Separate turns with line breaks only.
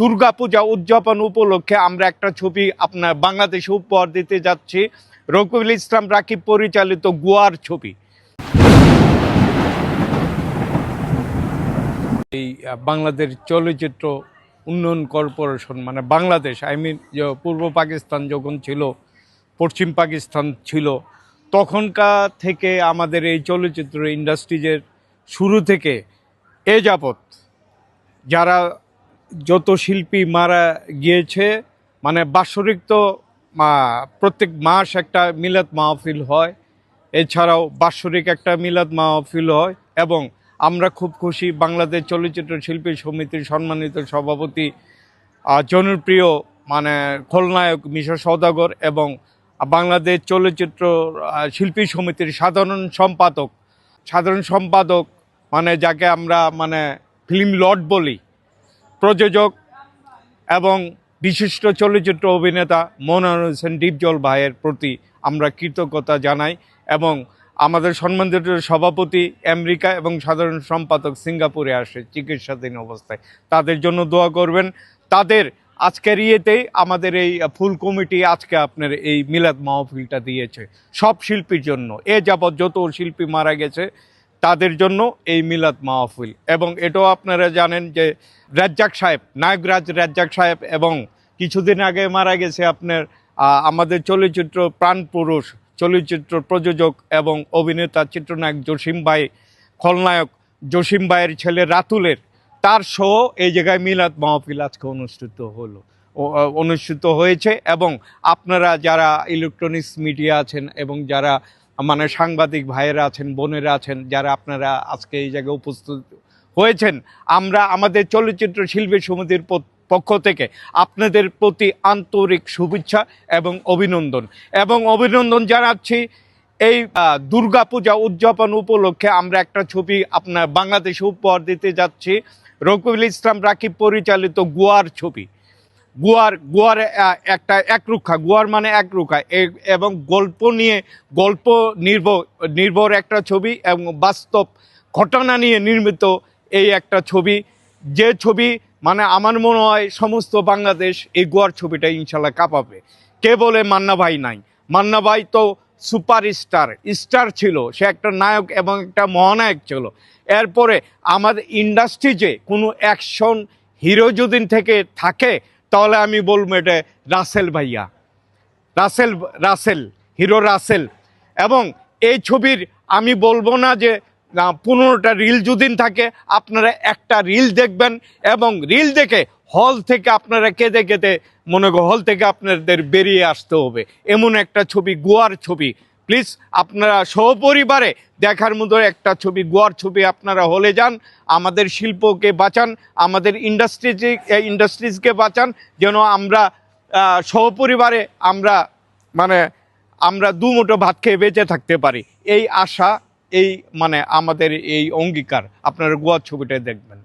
দুর্গাপূজা উদযাপন উপলক্ষে আমরা একটা ছবি আপনার বাংলাদেশে উপহার দিতে যাচ্ছি। রকিবুল ইসলাম রাকিব পরিচালিত গোয়ার ছবি। এই বাংলাদেশ চলচ্চিত্র উন্নয়ন কর্পোরেশন মানে বাংলাদেশ আই মিন পূর্ব পাকিস্তান যখন ছিল, পশ্চিম পাকিস্তান ছিল, তখনকার থেকে আমাদের এই চলচ্চিত্র ইন্ডাস্ট্রিজের শুরু থেকে এ যাবৎ যারা যত শিল্পী মারা গিয়েছে মানে বাৎসরিক তো প্রত্যেক মাস একটা মিলাদ মাহফিল হয়। এছাড়াও বাৎসরিক একটা মিলাদ মাহফিল হয় এবং আমরা খুব খুশি বাংলাদেশ চলচ্চিত্র শিল্পী সমিতির সম্মানিত সভাপতি জনপ্রিয় মানে খলনায়ক মিশা সৌদাগর এবং বাংলাদেশ চলচ্চিত্র শিল্পী সমিতির সাধারণ সম্পাদক। সাধারণ সম্পাদক মানে যাকে আমরা মানে ফিল্ম লর্ড বলি। প্রযোজক এবং বিশিষ্ট চলচ্চিত্র অভিনেতা মনোয়ার হোসেন ডিপজল ভাইয়ের প্রতি আমরা কৃতজ্ঞতা জানাই এবং আমাদের সম্মানিত সভাপতি আমেরিকা এবং সাধারণ সম্পাদক সিঙ্গাপুরে আসে চিকিৎসাধীন অবস্থায়। তাদের জন্য দোয়া করবেন। তাদের আজকের ইয়েতেই আমাদের এই ফুল কমিটি আজকে আপনার এই মিলাদ মাহফিলটা দিয়েছে। সব শিল্পীর জন্য। এ যাবৎ যত শিল্পী মারা গেছে তাদের জন্য এই মিলাদ মাহফিল। এবং এটাও আপনারা জানেন যে রাজ্জাক সাহেব নায়করাজ রাজ্জাক সাহেব এবং কিছুদিন আগে মারা গেছে আপনার আমাদের চলচ্চিত্র প্রাণপুরুষ চলচ্চিত্র প্রযোজক এবং অভিনেতা চিত্রনায়ক জসিম ভাই, খলনায়ক জসিম ভাইয়ের ছেলে রাতুলের। তার সহ এই জায়গায় মিলাদ মাহফিল আজকে অনুষ্ঠিত হলো অনুষ্ঠিত হয়েছে এবং আপনারা যারা ইলেকট্রনিক্স মিডিয়া আছেন এবং যারা মানে সাংবাদিক ভাইয়েরা আছেন, বোনেরা আছেন, যারা আপনারা আজকে এই জায়গায় উপস্থিত হয়েছেন, আমরা আমাদের চলচ্চিত্র শিল্পী সমিতির পক্ষ থেকে আপনাদের প্রতি আন্তরিক শুভেচ্ছা এবং অভিনন্দন। এবং অভিনন্দন জানাচ্ছি এই দুর্গাপূজা উদযাপন উপলক্ষে আমরা একটা ছবি আপনার বাংলাদেশে উপহার দিতে যাচ্ছি। রকিবুল ইসলাম রাকিব পরিচালিত গোয়ার ছবি। গোয়ার, গুয়ার একটা একরুখা, গুয়ার মানে একরুখা, এ- এবং গল্প নিয়ে, গল্প নির্ভর নির্ভর একটা ছবি এবং বাস্তব ঘটনা নিয়ে নির্মিত এই একটা ছবি। যে ছবি মানে আমার মনে হয় সমস্ত বাংলাদেশ এই গুয়ার ছবিটা ইনশাল্লাহ কাঁপাবে। কে বলে মান্না ভাই নাই? মান্না ভাই তো সুপার স্টার স্টার ছিল, সে একটা নায়ক এবং একটা মহানায়ক ছিল। এরপরে আমাদের ইন্ডাস্ট্রিতে কোনো অ্যাকশন হিরো যদি থেকে থাকে তাহলে আমি বলব এটা রাসেল ভাইয়া। রাসেল রাসেল, হিরো রাসেল। এবং এই ছবির আমি বলব না যে পনেরোটা রিল যদি থাকে, আপনারা একটা রিল দেখবেন এবং রিল দেখে হল থেকে আপনারা কেঁদে কেঁদে মনে হল থেকে আপনাদের বেরিয়ে আসতে হবে। এমন একটা ছবি, গোয়ার ছবি। প্লিজ আপনারা সহপরিবারে দেখার মতো একটা ছবি, গোয়ার ছবি আপনারা হলে যান, আমাদের শিল্পকে বাঁচান, আমাদের ইন্ডাস্ট্রিজ ইন্ডাস্ট্রিজকে বাঁচান, যেন আমরা সহপরিবারে আমরা মানে আমরা দু মুঠো ভাত খেয়ে বেঁচে থাকতে পারি। এই আশা, এই মানে আমাদের এই অঙ্গীকার। আপনারা গোয়ার ছবিটা দেখবেন।